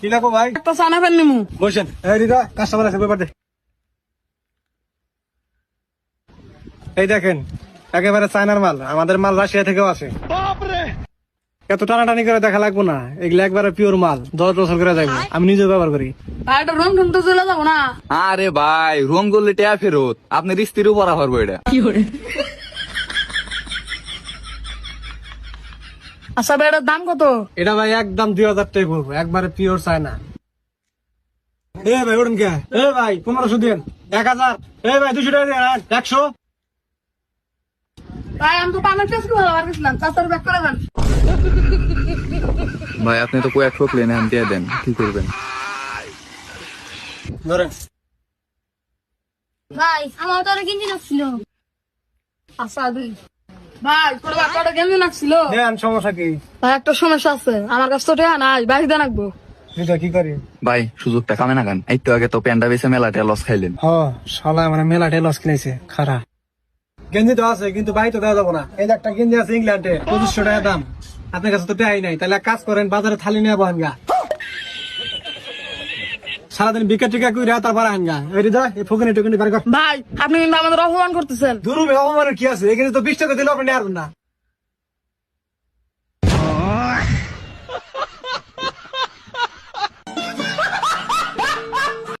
কি লাগবো ভাই? একটা সানা ফেন নিমু। বসেন। এই দিদা কাস্টমার আছে ব্যাপার এই দেখেন একেবারে চায়নার মাল আমাদের মাল রাশিয়া থেকেও আছে। এত টানাটানি করে দেখা লাগবো না এগুলো একবারে পিওর মাল দশ বছর করে যাব আমি নিজেও ব্যবহার করি। এটা রং ঠং তো চলে যাব না? আরে ভাই রুম করলে টেয়া ফেরত। আপনার স্ত্রীর উপর পারব এটা আচ্ছা ভাই এটার দাম কত? এটা ভাই একদম দুই হাজার টাকা পড়ব একবারে পিওর চায়না। এ ভাই ওরম কে? এ ভাই পনেরোশো দিন। এক হাজার। এ ভাই দুশো টাকা দিন একশো। ভাই আমি তো পানের টেস্ট ভালো বার গেছিলাম চারশো ব্যাক করে দেন। ভাই আপনি তো কয়েক ঠকলেন এখন দিয়ে দেন। কি করবেন? ধরেন। ভাই আমার তো আরও কিনতে আচ্ছা দুই। ভাই তোর বাচ্চাটা কেমন লাগছিল? দেন সমস্যা কি? ভাই একটা সমস্যা আছে। আমার কাছে তো টাকা নাই বাইশ দেন রাখব। কি করি? ভাই সুযোগটা কামে না গান এই তো আগে তো প্যান্ডা বেছে মেলাটা লস খাইলেন। হ শালা মানে মেলাটে লস কিনেছে খারা। গেঞ্জি তো আছে কিন্তু তো দেওয়া যাব না। এই একটা গেঞ্জি আছে ইংল্যান্ডে পঁচিশশো টাকা দাম। আপনার কাছে তো টাই নাই। তাহলে কাজ করেন বাজারে থালি নিয়ে বহেন গা। সারাদিন বিকেট টিকা কইরা তারপর আহেন গা। এই যা এই ফকিনি টুকিনি ভাই আপনি কিন্তু আমাদের অপমান করতেছেন। দুরু অপমানের কি আছে? এখানে তো বিশ টাকা দিলে আপনি নিয়ে না।